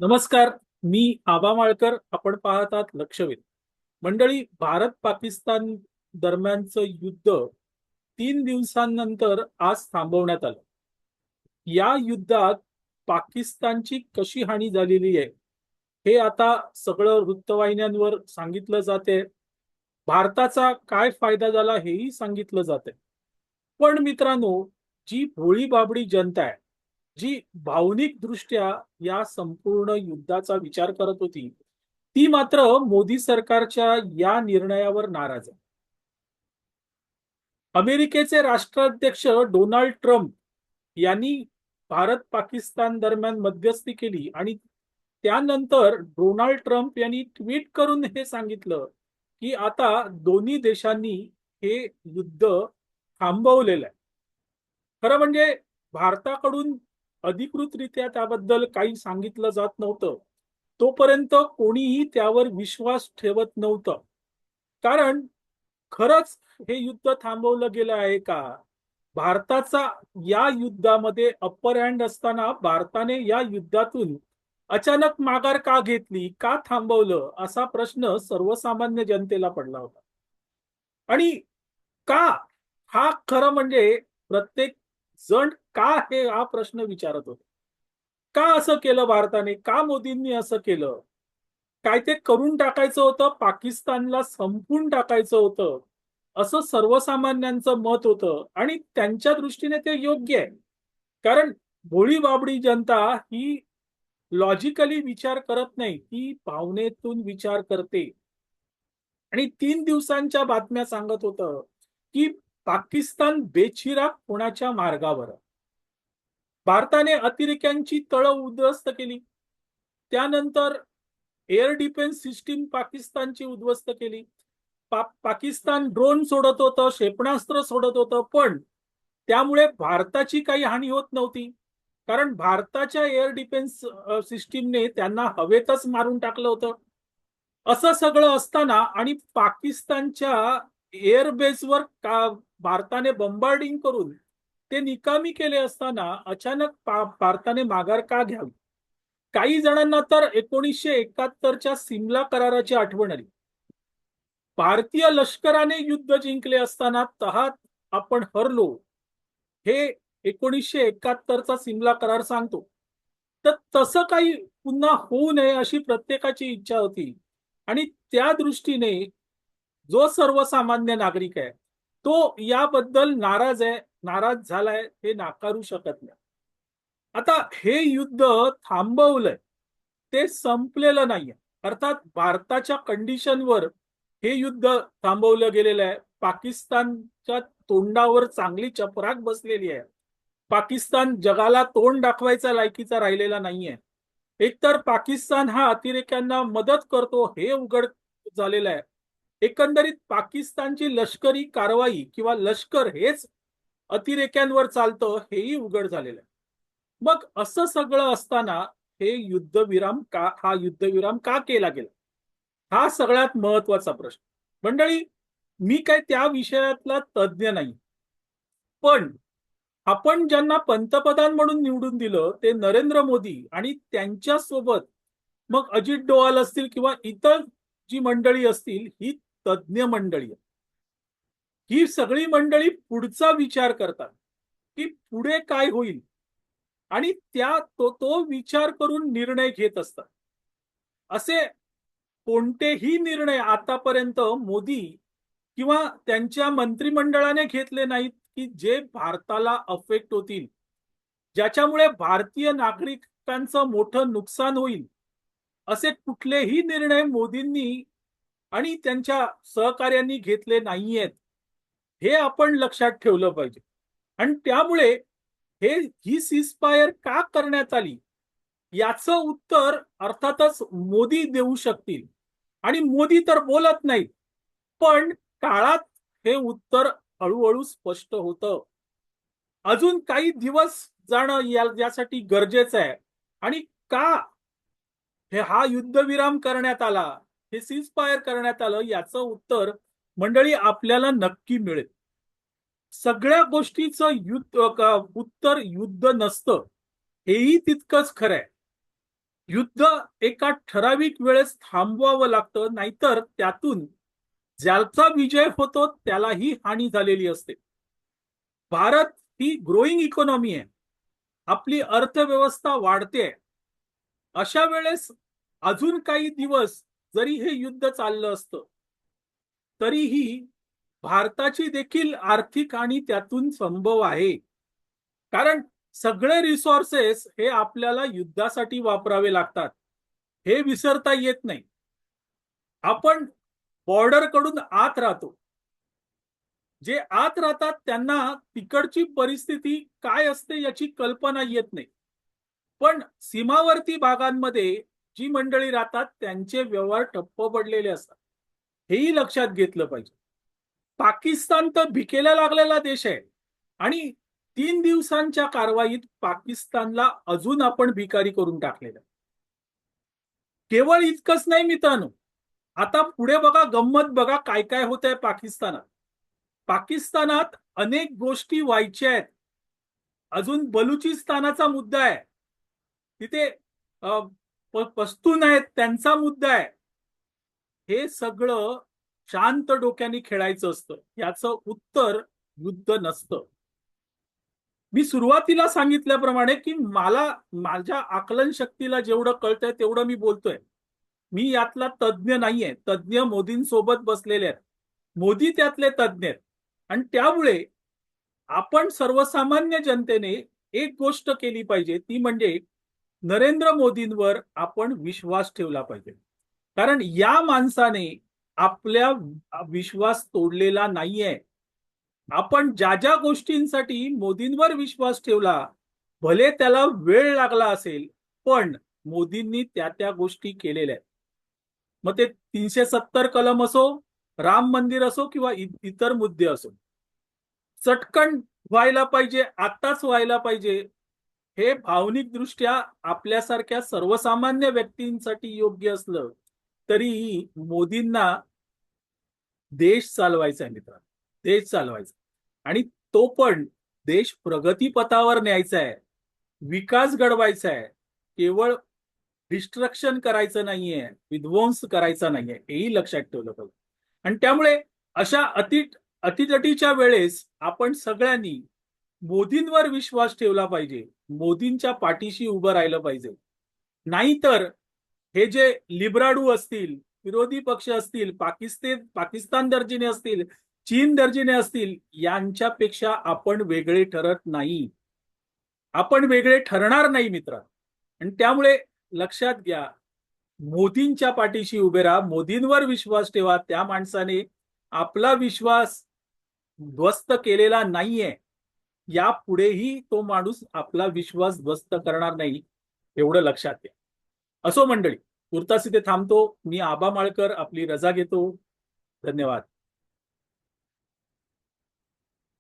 नमस्कार मी आबा माळकर आपण पाहतात लक्षवेध. मंडळी भारत पाकिस्तान दरम्यानचं युद्ध तीन दिवसांनंतर आज थांबवण्यात आलं. या युद्धात पाकिस्तानची कशी हानी झालेली आहे हे आता सगळं वृत्तवाहिन्यांवर सांगितलं जाते. भारताचा काय फायदा झाला हेही सांगितलं जाते. पण मित्रांनो जी भोळी बाबडी जनता आहे जी भावनिक दृष्ट्या या संपूर्ण युद्धाचा विचार करत होती ती मात्र मोदी सरकारच्या या निर्णयावर नाराज आहे. अमेरिकेचे राष्ट्राध्यक्ष डोनाल्ड ट्रम्प यांनी भारत पाकिस्तान दरम्यान मध्यस्थी केली आणि त्यानंतर डोनाल्ड ट्रम्प यांनी ट्विट करून हे सांगितलं की आता दोन्ही देशांनी हे युद्ध थांबवलेलं आहे. खरं म्हणजे भारताकडून अधिकृतरित्या त्याबद्दल काही सांगितलं जात नव्हतं. तोपर्यंत कोणीही त्यावर विश्वास ठेवत नव्हतं. कारण खरंच हे युद्ध थांबवलं गेलं आहे का? भारताचा या युद्धामध्ये अप्पर हँड असताना भारताने या युद्धातून अचानक माघार का घेतली का थांबवलं असा प्रश्न सर्वसामान्य जनतेला पडला होता. आणि का? हा खरं म्हणजे प्रत्येक जण का हे हा प्रश्न विचारत होते? का असं केलं भारताने? का मोदींनी असं केलं? काय ते करून टाकायचं होतं? पाकिस्तानला संपून टाकायचं होतं? असं सर्वसामान्यांचं मत होतं आणि त्यांच्या दृष्टीने ते योग्य आहे. कारण भोळी बाबडी जनता ही लॉजिकली विचार करत नाही ती भावनेतून विचार करते. आणि तीन दिवसांच्या बातम्या सांगत होतं की पाकिस्तान बेचिराग होण्याच्या मार्गावर? भारताने अतिरेक्यांची तळ उद्ध्वस्त केली. त्यानंतर एअर डिफेन्स सिस्टीम पाकिस्तानची उद्ध्वस्त केली. पा पाकिस्तान ड्रोन सोडत होतं क्षेपणास्त्र सोडत होतं पण त्यामुळे भारताची काही हानी होत नव्हती. कारण भारताच्या एअर डिफेन्स सिस्टीमने त्यांना हवेतच मारून टाकलं होतं. असं सगळं असताना आणि पाकिस्तानच्या एअरबेसवर का भारताने बंबार्डिंग करून ते निकामी केले असताना अचानक भारताने माघार का घ्यावी? काही जणांना तर एकोणीसशे एकाहत्तरच्या सिमला कराराची आठवण आली. भारतीय लष्कराने युद्ध जिंकले असताना तहात आपण हरलो. हे एकोणीसशे एकाहत्तरचा सिमला करार सांगतो. तर तसं काही पुन्हा होऊ नये अशी प्रत्येकाची इच्छा होती. आणि त्या दृष्टीने जो सर्वसामान्य नागरिक आहे तो याबद्दल नाराज आहे नाराज झालाय हे नाकारू शकत नाही. आता हे युद्ध थांबवलंय ते संपलेलं नाहीये. अर्थात भारताच्या कंडिशनवर हे युद्ध थांबवलं गेलेलं आहे. पाकिस्तानच्या तोंडावर चांगली चपराक बसलेली आहे. पाकिस्तान जगाला तोंड दाखवायचा लायकीचा राहिलेला नाहीये. एकतर पाकिस्तान हा अतिरेक्यांना मदत करतो हे उघड झालेलं आहे. एकंदरीत पाकिस्तानची लष्करी कारवाई किंवा लष्कर हेच अतिरेक्यांवर चालतं हेही उघड झालेलं आहे. मग असं सगळं असताना हे युद्धविराम का हा युद्धविराम का केला गेला? हा सगळ्यात महत्त्वाचा प्रश्न. मंडळी मी काय त्या विषयातला तज्ज्ञ नाही. पण आपण ज्यांना पंतप्रधान म्हणून निवडून दिलं ते नरेंद्र मोदी आणि त्यांच्यासोबत मग अजित डोवाल असतील किंवा इतर जी मंडळी असतील ही तज्ज्ञ मंडळी ही सगळी मंडळी पुढचा विचार करतात की पुढे काय होईल? आणि त्या तो तो विचार करून निर्णय घेत असतात. असे कोणतेही निर्णय आतापर्यंत मोदी किंवा त्यांच्या मंत्रिमंडळाने घेतले नाहीत की जे भारताला अफेक्ट होतील. ज्याच्यामुळे भारतीय नागरिकांचं मोठं नुकसान होईल असे कुठलेही निर्णय मोदींनी आणि त्यांच्या सहकार्यांनी घेतले नाहीयेत हे आपण लक्षात ठेवलं पाहिजे. आणि त्यामुळे हे ही सीजफायर का करण्यात आली? याचं उत्तर अर्थातच मोदी देऊ शकतील. आणि मोदी तर बोलत नाहीत पण काळात हे उत्तर हळूहळू स्पष्ट होतं. अजून काही दिवस जाणं या यासाठी गरजेचं आहे. आणि का हे हा युद्धविराम करण्यात आला? हे सीजफायर करण्यात आलं याचं उत्तर मंडळी आपल्याला नक्की मिळेल. सगळ्या गोष्टीचं युद्ध उत्तर युद्ध नसतं. हेही तितकंच खरं आहे. युद्ध एका ठराविक वेळेस थांबवावं लागतं नाहीतर त्यातून ज्याचा विजय होतो त्यालाही हानी झालेली असते. भारत ही ग्रोईंग इकॉनॉमी आहे. आपली अर्थव्यवस्था वाढते अशा वेळेस अजून काही दिवस जरी हे युद्ध चाललं असतं तरीही भारताची देखील आर्थिक आणि त्यातून संभव आहे. कारण सगळे रिसोर्सेस हे आपल्याला युद्धासाठी वापरावे लागतात. हे विसरता येत नाही. आपण बॉर्डरकडून आत राहतो. जे आत राहतात त्यांना तिकडची परिस्थिती काय असते याची कल्पना येत नाही. पण सीमावर्ती भागांमध्ये जी मंडळी राहतात त्यांचे व्यवहार ठप्प पडलेले असतात. हेही लक्षात घेतलं पाहिजे. पाकिस्तान तर भिकेला लागलेला देश आहे. आणि तीन दिवसांच्या कारवाईत पाकिस्तानला अजून आपण भिकारी करून टाकलेलं आहे. केवळ इतकंच नाही मित्रांनो. आता पुढे बघा गंमत बघा काय काय होत आहे पाकिस्तानात. पाकिस्तानात अनेक गोष्टी व्हायच्या आहेत. अजून बलुचिस्तानाचा मुद्दा आहे. तिथे पण पस्तून आहेत त्यांचा मुद्दा आहे. हे सगळं शांत डोक्याने खेळायचं असतं. याचं उत्तर युद्ध नसतं. मी सुरुवातीला सांगितल्याप्रमाणे की मला माझ्या आकलन शक्तीला जेवढं कळतंय तेवढं मी बोलतोय. मी यातला तज्ज्ञ नाहीये. तज्ज्ञ मोदींसोबत बसलेले आहेत. मोदी त्यातले तज्ज्ञ आहेत. आणि त्यामुळे आपण सर्वसामान्य जनतेने एक गोष्ट केली पाहिजे ती म्हणजे नरेंद्र मोदींवर आपण विश्वास ठेवला पाहिजे. कारण या माणसाने आपल्या विश्वास तोडलेला नाहीये. आपण ज्या ज्या गोष्टींसाठी मोदींवर विश्वास ठेवला भले त्याला वेळ लागला असेल पण मोदींनी त्या त्या गोष्टी केलेल्या आहेत. मग ते तीनशे सत्तर कलम असो राम मंदिर असो किंवा इतर मुद्दे असो चटकन व्हायला पाहिजे आताच व्हायला पाहिजे हे भावनिक दृष्ट्या आपल्यासारख्या सर्वसामान्य व्यक्तींसाठी योग्य असलं तरीही मोदींना देश चालवायचा आहे मित्रांनो. देश चालवायचा आणि तो पण देश प्रगतीपथावर न्यायचा आहे. विकास घडवायचा आहे. केवळ डिस्ट्रक्शन करायचं नाहीये विध्वंस करायचा नाहीये हेही लक्षात ठेवलं पाहिजे. आणि त्यामुळे अशा अति अतितटीच्या वेळेस आपण सगळ्यांनी मोदींवर विश्वास ठेवला पाहिजे. मोदींच्या पाठीशी उभं राहिलं पाहिजे. नाहीतर हे जे लिब्राडू असतील विरोधी पक्ष असतील पाकिस्तान पाकिस्तान दर्जीने असतील चीन दर्जीने असतील यांच्यापेक्षा आपण वेगळे ठरत नाही. आपण वेगळे ठरणार नाही मित्र. आणि त्यामुळे लक्षात घ्या मोदींच्या पाठीशी उभे राहा मोदींवर विश्वास ठेवा. त्या माणसाने आपला विश्वास ध्वस्त केलेला नाहीये. यापुढेही तो माणूस आपला विश्वास ध्वस्त करणार नाही एवढं लक्षात घ्या असो मंडळी तुर्तास इथे थांबतो. मी आबा माळकर आपली रजा घेतो. धन्यवाद.